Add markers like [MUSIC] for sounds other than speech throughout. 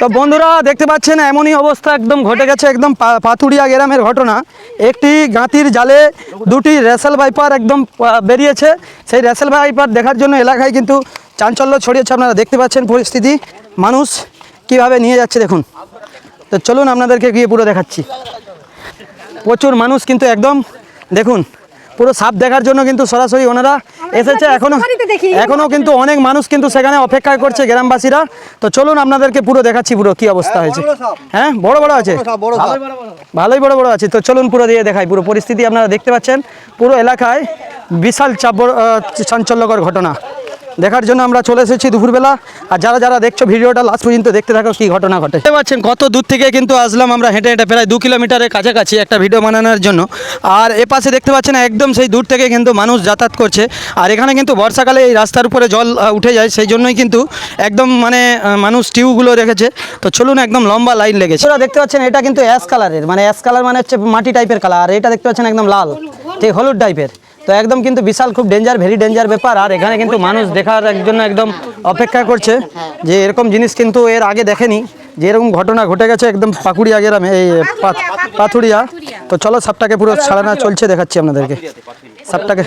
তো বন্ধুরা, দেখতে পাচ্ছেন, এমনই অবস্থা একদম ঘটে গেছে, একদম পাথুরিয়া গ্রামের ঘটনা। একটি গাঁতির জালে দুটি রেসেল ভাইপার একদম বেরিয়েছে। সেই রেসেল ভাইপার দেখার জন্য এলাকায় কিন্তু চাঞ্চল্য ছড়িয়েছে। আপনারা দেখতে পাচ্ছেন পরিস্থিতি। মানুষ কীভাবে নিয়ে যাচ্ছে দেখুন। তো চলুন আপনাদেরকে গিয়ে পুরো দেখাচ্ছি। প্রচুর মানুষ কিন্তু একদম, দেখুন পুরো সাপ দেখার জন্য কিন্তু সরাসরি ওনারা এসেছে। এখনও এখনও কিন্তু অনেক মানুষ কিন্তু সেখানে অপেক্ষা করছে গ্রামবাসীরা। তো চলুন আপনাদেরকে পুরো দেখাচ্ছি পুরো কি অবস্থা হয়েছে। হ্যাঁ বড় বড় আছে? ভালোই বড় বড় আছে। তো চলুন পুরো দিয়ে দেখাই। পুরো পরিস্থিতি আপনারা দেখতে পাচ্ছেন। পুরো এলাকায় বিশাল চাপ চাঞ্চল্যকর ঘটনা। দেখার জন্য আমরা চলে এসেছি দুপুরবেলা। আর যারা যারা দেখছ ভিডিওটা লাস্ট পর্যন্ত দেখতে থাকো কি ঘটনা ঘটে। দেখতে পাচ্ছেন কত দূর থেকে কিন্তু আসলাম আমরা হেঁটে হেঁটে প্রায় দু কিলোমিটারের কাছাকাছি একটা ভিডিও বানানোর জন্য। আর এ পাশে দেখতে পাচ্ছেন একদম সেই দূর থেকে কিন্তু মানুষ যাতায়াত করছে। আর এখানে কিন্তু বর্ষাকালে এই রাস্তার উপরে জল উঠে যায়, সেই জন্যই কিন্তু একদম মানে মানুষ টিউবগুলো রেখেছে। তো চলুন একদম লম্বা লাইন লেগেছে। আপনারা দেখতে পাচ্ছেন এটা কিন্তু অ্যাশ কালারের মানে অ্যাশ কালার মানে হচ্ছে মাটি টাইপের কালার আর এটা দেখতে পাচ্ছেন একদম লাল, ঠিক হলুদ টাইপের তো একদম কিন্তু বিশাল, খুব ডেঞ্জার ভেরি ডেঞ্জার ব্যাপার। আর এখানে কিন্তু মানুষ দেখার জন্য একদম অপেক্ষা করছে যে এরকম জিনিস কিন্তু এর আগে দেখেনি, যে এরকম ঘটনা ঘটে গেছে একদম পাকুড়িয়া গ্রামে, এই পাথুরিয়া। তো চলো সাপটাকে পুরো ছাড়ানো চলছে, দেখাচ্ছি আপনাদেরকে। সাপটাকে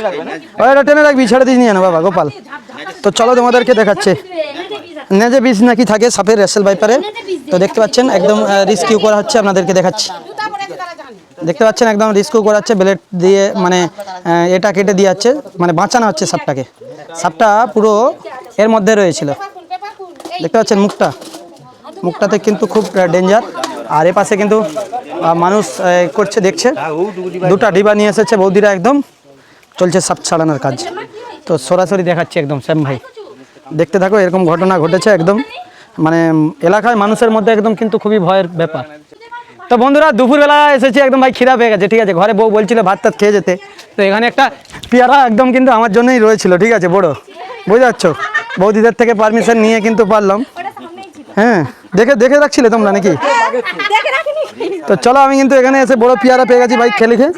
ওই এটা টেনে রাখবি, ছেড়ে দিস, নিয়ে না বাবা, গোপাল। তো চলো তোমাদেরকে দেখাচ্ছে। নেজে বিষ নাকি থাকে সাপের রেসেল বাইপারে তো দেখতে পাচ্ছেন, একদম রিস্কিউ করা হচ্ছে, আপনাদেরকে দেখাচ্ছি। দেখতে পাচ্ছেন একদম রিস্কু করাচ্ছে ব্লেড দিয়ে মানে এটা কেটে দিয়ে যাচ্ছে মানে বাঁচানো হচ্ছে সাপটাকে। সাপটা পুরো এর মধ্যে রয়েছিল। দেখতে পাচ্ছেন মুখটা। মুখটাতে কিন্তু খুব ডেঞ্জার। আর এ পাশে কিন্তু মানুষ করছে, দেখছে। দুটা ডিবা নিয়ে এসেছে বৌদিরা একদম। চলছে সাপ ছাড়ানোর কাজ। তো সরাসরি দেখাচ্ছি একদম, শ্যাম ভাই। দেখতে থাকো, এরকম ঘটনা ঘটেছে একদম। মানে এলাকায় মানুষের মধ্যে একদম কিন্তু খুবই ভয়ের ব্যাপার। তো বন্ধুরা দুপুরবেলা এসেছি একদম ভাই খিদা পেয়ে গেছে ঠিক আছে? ঘরে বউ বলছিল ভাত টাত খেয়ে যেতে। তো এখানে একটা পেয়ারা একদম কিন্তু আমার জন্যই রয়েছিল ঠিক আছে বড়। বুঝতে পারছ বৌদিদের থেকে পারমিশন নিয়ে কিন্তু পারলাম। হ্যাঁ দেখে দেখে রাখছিলে তোমরা নাকি? তো চলো আমি কিন্তু এখানে এসে বড় পেয়ারা পেয়ে গেছি ভাই খেলে খেয়ে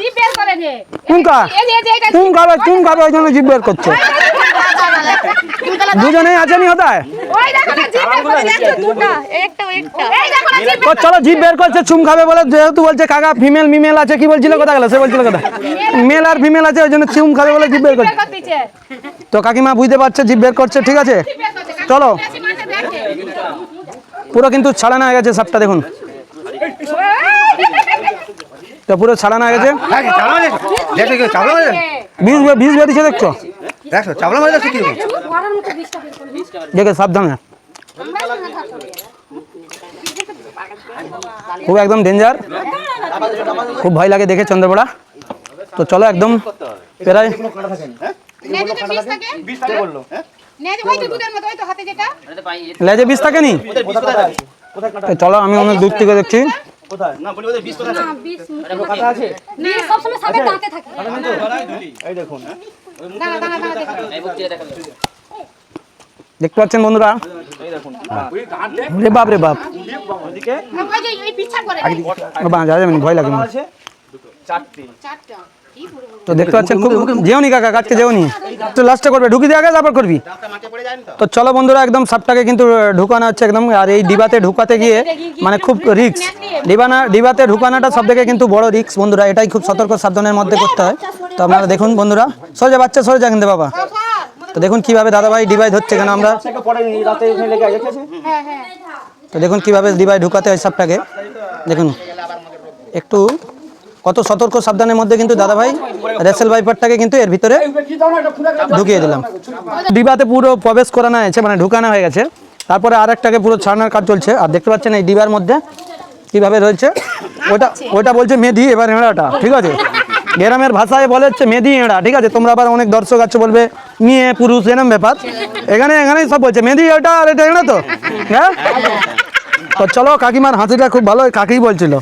এই যে খাবে কোন খাবে ওই জন্য জিভ বের করছে? [LAUGHS] দুজনেই আছে নি হতা ওই দেখো না জিপ বের করে দেখো দুটো। একটা একটা। এই দেখো না জিপ তো চলো জিভ বের করছে চুম খাবে বলে যেহেতু বলছে কাকা ফিমেল মিমেল আছে কি বলছিল কথা গেল? সে বলছিল কথা মেল আর ফিমেল আছে ওই জন্য চুম খাবে বলে জিভ বের করছে। তো কাকিমা বুঝতে পারছে জিভ বের করছে ঠিক আছে? চলো। পুরো কিন্তু ছাড়ানো হয়ে গেছে সাপটা দেখুন। তো পুরো ছাড়ানো হয়ে গেছে। হ্যাঁ, চাবলা মাছ দেখো কি চাবলা মাছ বীজ বেরিয়েছে দেখছ? দেখো চাবলা মাছ দেখো কি দেখে সাবধানে। খুব একদম ডেঞ্জার খুব ভয় লাগে দেখে চন্দ্রপড়া। তো চলো একদম প্রায় নে যদি বিষ থাকে বিষ থাকে। বলল নে যে ওই তো দুধের মতো ওই তো হাতে যেটা। লেজে বিষ থাকে নি? তো চলো আমি অনেক দূর থেকে দেখছি। না সব সময় সাপের দাঁতে থাকে দাঁড়া দাঁড়া দাঁড়া দেখো দেখতে পাচ্ছেন বন্ধুরা? রে বাপ রে বাপ। যাবেন ভয় লাগে তো দেখতে পাচ্ছেন খুব যেওনি কাকা কাজকে যেওনি তো লাস্টে করবে, ঢুকি দিয়ে আগে তারপর করবি। তো চলো বন্ধুরা, একদম সাপটাকে কিন্তু ঢুকানো হচ্ছে একদম। আর এই ডিবাতে ঢুকাতে গিয়ে মানে খুব রিক্স ডিবানা ডিবাতে ঢুকানোটা সব থেকে কিন্তু বড় রিক্স বন্ধুরা। এটাই খুব সতর্ক সাবধানের মধ্যে করতে হয়। তো আপনারা দেখুন বন্ধুরা। সরে যা, বাচ্চা সরে যা কিন্তু বাবা। তো দেখুন কীভাবে দাদাভাই ডিবাই ধরছে কেন আমরা। হ্যাঁ হ্যাঁ। তো দেখুন কীভাবে ডিবাই ঢুকাতে হয় সাপটাকে দেখুন একটু কত সতর্ক সাবধানের মধ্যে কিন্তু দাদাভাই রেসেল ভাইপারটাকে কিন্তু এর ভিতরে ঢুকিয়ে দিলাম। ডিবাতে পুরো প্রবেশ করানো হয়েছে মানে ঢুকানো হয়ে গেছে। তারপরে আর একটাকে পুরো ছাড়ানোর কাজ চলছে। আর দেখতে পাচ্ছেন এই ডিবার মধ্যে কীভাবে রয়েছে। ওটা ওটা বলছে মেধি এবার এঁড়াটা ঠিক আছে? গ্রামের ভাষায় বলে হচ্ছে মেধি এঁড়া ঠিক আছে? তোমরা আবার অনেক দর্শক আছে বলবে মেয়ে পুরুষ এরম ব্যাপার। এখানে এখানেই সব বলছে মেহেদি এটা আর এটা এঁড়া তো? হ্যাঁ? তো চলো কাকিমার হাসিটা খুব ভালো কাকি বলছিল।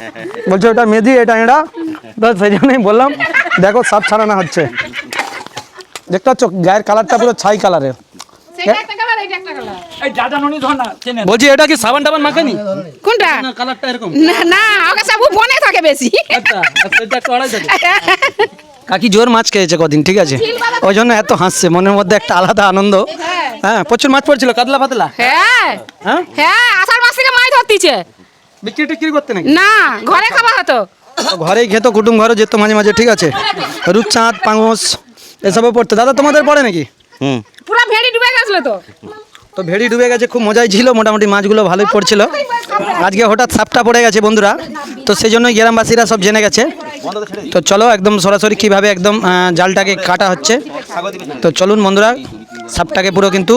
বলছে ওটা মেধি এটা এঁড়া। তো সেই জন্যই বললাম দেখো সাপ ছাড়ানো হচ্ছে। দেখতে পাচ্ছ গায়ের কালারটা পুরো ছাই কালারের। সেটা একটা কালার এটা একটা কালার এই দাদা ননি ধর না চেনে। বলছি এটা কি সাবান টাবান মাখেনি? কোনটা? না কালারটা এরকম। না না ওকে সব থাকে বেশি। আচ্ছা আচ্ছা, এটা থাকে [LAUGHS] কাকি জোর মাছ খেয়েছে কদিন ঠিক আছে? ওই জন্য এত হাসছে মনের মধ্যে একটা আলাদা আনন্দ। হ্যাঁ প্রচুর মাছ পড়ছিল কাতলা পাতলা হ্যাঁ। হ্যাঁ? হ্যাঁ আষাঢ় মাস থেকে মাছ ধরতিছে। বিক্রি টিক্রি করতে নাকি? না ঘরে খাওয়া হতো। তো ঘরেই খেত কুটুম ঘরে যেত মাঝে মাঝে ঠিক আছে? রূপচাঁদ পাঙস এসবও পড়তো। দাদা তোমাদের পড়ে নাকি? হুম। পুরো ভেড়ি ডুবে গেছিল তো। তো ভেড়ি ডুবে গেছে খুব মজাই ছিল মোটামুটি মাছগুলো ভালোই পড়ছিল। আজকে হঠাৎ সাপটা পড়ে গেছে বন্ধুরা তো সেই জন্যই গ্রামবাসীরা সব জেনে গেছে। তো চলো একদম সরাসরি কীভাবে একদম জালটাকে কাটা হচ্ছে। তো চলুন বন্ধুরা সাপটাকে পুরো কিন্তু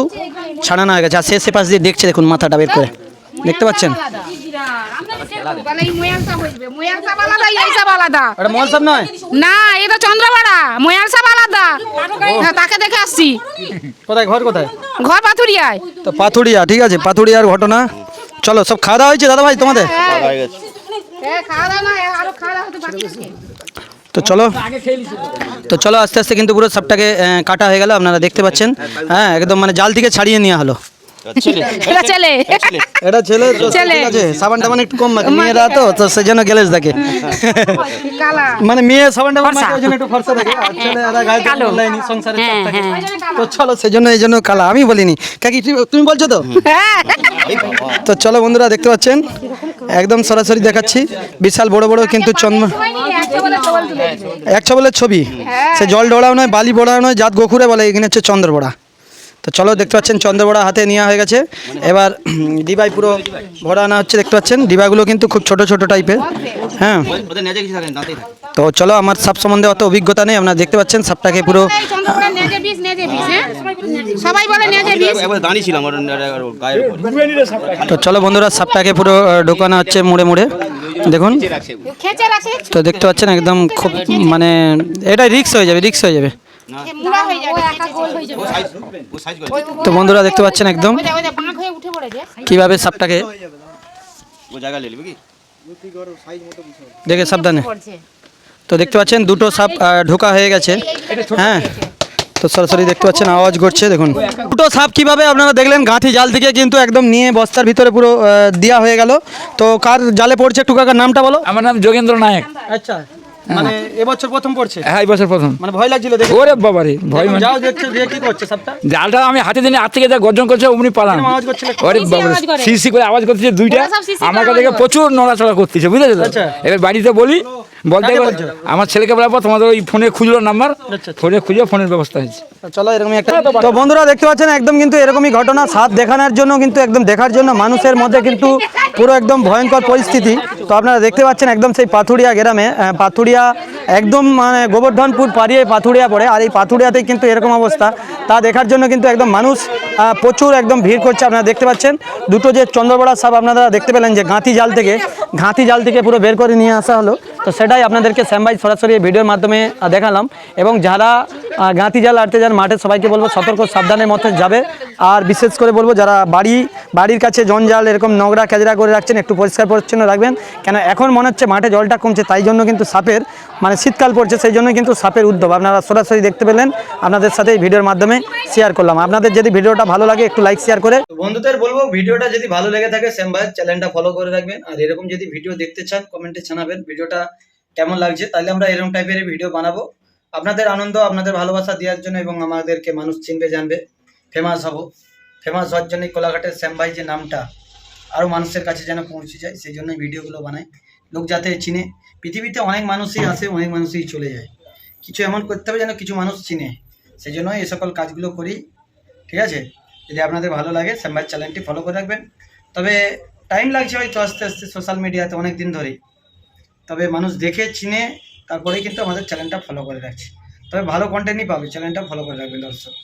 ছাড়ানো হয়ে গেছে। আর সে সে পাশ দিয়ে দেখছে দেখুন মাথাটা বের করে। দেখতে পাচ্ছেন? না এই তো চন্দ্রপাড়া ময়াল সাপ আলাদা হ্যাঁ তাকে দেখে আসছি। কোথায়? ঘর কোথায়? ঘর পাথুরিয়ায়। তো পাথুরিয়া ঠিক আছে পাথুরিয়ার ঘটনা। চলো সব খাওয়া দাওয়া হয়েছে দাদা ভাই তোমাদের তো চলো তো চলো আস্তে আস্তে কিন্তু পুরো সবটাকে কাটা হয়ে গেল আপনারা দেখতে পাচ্ছেন। হ্যাঁ একদম মানে জাল থেকে ছাড়িয়ে নেওয়া হলো। এটা ছেলে। এটা ছেলে ঠিক আছে সাবান টাবান একটু কম মাখে মেয়েরা তো থাকে মানে মেয়ে সাবান টাবান মাখে ওই একটু ফর্সা থাকে আর ছেলেরা গায়ে তেল লাগায়নি, সংসারে চাপ থাকে। তো চলো সেই জন্য এই জন্য কালা। আমি বলিনি। কাকি তুমি- তুমি বলছো তো? হ্যাঁ। তো চলো বন্ধুরা দেখতে পাচ্ছেন? একদম সরাসরি দেখাচ্ছি। বিশাল বড় বড় কিন্তু চন্দ্র এক বলে ছবি। সে জল ডোড়াও নয়, বালি বড়াও নয়, জাত গোখুরে বলে, এখানে হচ্ছে চন্দ্রবড়া। তো চলো দেখতে পাচ্ছেন, চন্দ্রবড়া হাতে নেওয়া হয়ে গেছে। এবার ডিবাই পুরো ভরা আনা হচ্ছে, দেখতে পাচ্ছেন ডিবাগুলো কিন্তু খুব ছোট ছোট টাইপের হ্যাঁ। তো চলো আমার সাপ সম্বন্ধে অত অভিজ্ঞতা নেই আপনারা দেখতে পাচ্ছেন সাপটাকে পুরো সবাই বলে তো চলো বন্ধুরা সাপটাকে পুরো ঢোকানো হচ্ছে মুড়ে মুড়ে। দেখুন। তো দেখতে পাচ্ছেন একদম খুব মানে এটা রিক্স হয়ে যাবে রিক্স হয়ে যাবে। মুড়া হয়ে যাবে একা গোল হয়ে যাবে। ও সাইজ করে। তো বন্ধুরা দেখতে পাচ্ছেন একদম। কীভাবে সাপটাকে ও জায়গা নিয়ে নেবে কি? দেখে সাবধানে। তো দেখতে পাচ্ছেন দুটো সাপ ঢোকা হয়ে গেছে। হ্যাঁ। তো সরাসরি দেখতে পাচ্ছেন আওয়াজ করছে দেখুন। দুটো সাপ কীভাবে আপনারা দেখলেন? গাঁথি জাল থেকে কিন্তু একদম নিয়ে বস্তার ভিতরে পুরো দেওয়া হয়ে গেল। তো কার জালে পড়ছে একটু কাকার নামটা বলো? আমার নাম যোগেন্দ্র নায়ক। আচ্ছা। মানে এবছর প্রথম পড়ছে? হ্যাঁ এবছর প্রথম। মানে ভয় লাগছিল দেখে? ওরে বাবা রে ভয় মানে যাও দেখছ দিয়ে কি করছে সবটা? জালটা আমি হাতে দিনে হাত থেকে যা গর্জন করছে অমনি পালাম। আওয়াজ করছিল ওরে করে। সিসি করে আওয়াজ করতেছে দুইটা। আমার করে। প্রচুর নড়াচড়া করতেছে বুঝেছ? আচ্ছা। এবার বাড়িতে বলি বলতে? আমার ছেলেকে বলার পর তোমাদের ওই ফোনে খুঁজলো নাম্বার আচ্ছা। ফোনে খুঁজে ফোনের ব্যবস্থা হয়েছে চলো এরকমই একটা তো বন্ধুরা দেখতে পাচ্ছেন একদম কিন্তু এরকমই ঘটনা সাথ দেখানোর জন্য কিন্তু একদম দেখার জন্য মানুষের মধ্যে কিন্তু পুরো একদম ভয়ঙ্কর পরিস্থিতি তো আপনারা দেখতে পাচ্ছেন একদম সেই পাথুরিয়া গ্রামে পাথুরিয়া একদম মানে গোবর্ধনপুর পাড়িয়ে পাথুরিয়া পড়ে। আর এই পাথুরিয়াতেই কিন্তু এরকম অবস্থা। তা দেখার জন্য কিন্তু একদম মানুষ প্রচুর একদম ভিড় করছে, আপনারা দেখতে পাচ্ছেন। দুটো যে চন্দ্রবড়া সাপ আপনারা দেখতে পেলেন যে ঘাঁথি জাল থেকে ঘাঁথি জাল থেকে পুরো বের করে নিয়ে আসা হলো। তো সেটাই আপনাদেরকে শ্যামবাই সরাসরি ভিডিওর মাধ্যমে দেখালাম। এবং যারা গাঁথি জাল আটতে যান, মাঠে সবাইকে বলব সতর্ক, সাবধানের মধ্যে যাবে। আর বিশেষ করে বলব, যারা বাড়ি, বাড়ির কাছে জঞ্জাল, এরকম নোংরা কেজরা করে রাখছেন, একটু পরিষ্কার পরিচ্ছন্ন রাখবেন। কেন, এখন মনে হচ্ছে মাঠে জলটা কমছে, তাই জন্য কিন্তু সাপের মানে শীতকাল পড়ছে, সেই জন্য কিন্তু সাপের উদ্যোগ। আপনারা সরাসরি দেখতে পেলেন, আপনাদের সাথে এই ভিডিওর মাধ্যমে শেয়ার করলাম। আপনাদের যদি ভিডিওটা ভালো লাগে, একটু লাইক শেয়ার করে বন্ধুদের বলব, ভিডিওটা যদি ভালো লেগে থাকে, শ্যাম ভাইয়ের চ্যানেলটা ফলো করে রাখবেন। আর এরকম যদি ভিডিও দেখতে চান কমেন্টে জানাবেন, ভিডিওটা কেমন লাগছে, তাহলে আমরা এরকম টাইপের ভিডিও বানাবো। আপনাদের আনন্দ, আপনাদের ভালোবাসা দেওয়ার জন্য এবং আমাদেরকে মানুষ চিনবে, জানবে। ফেমাস হব। ফেমাস হওয়ার জন্যই কোলাঘাটের শ্যাম ভাই যে নামটা আরও মানুষের কাছে যেন পৌঁছে যায়, সেই জন্যই ভিডিওগুলো বানাই। লোক যাতে চিনে। পৃথিবীতে অনেক মানুষই আসে অনেক মানুষই চলে যায়। কিছু এমন করতে হবে যেন কিছু মানুষ চিনে। সেই জন্যই এই সকল কাজগুলো করি। ঠিক আছে? যদি আপনাদের ভালো লাগে শ্যাম ভাইয়ের চ্যানেলটি ফলো করে রাখবেন। তবে টাইম লাগছে হয়তো আস্তে আস্তে সোশ্যাল মিডিয়াতে অনেক দিন ধরেই। তবে মানুষ দেখে, চিনে তারপরেই কিন্তু আমাদের চ্যানেলটা ফলো করে রাখছি। তবে ভালো কন্টেন্টই পাবে চ্যানেলটা ফলো করে রাখবে দর্শক।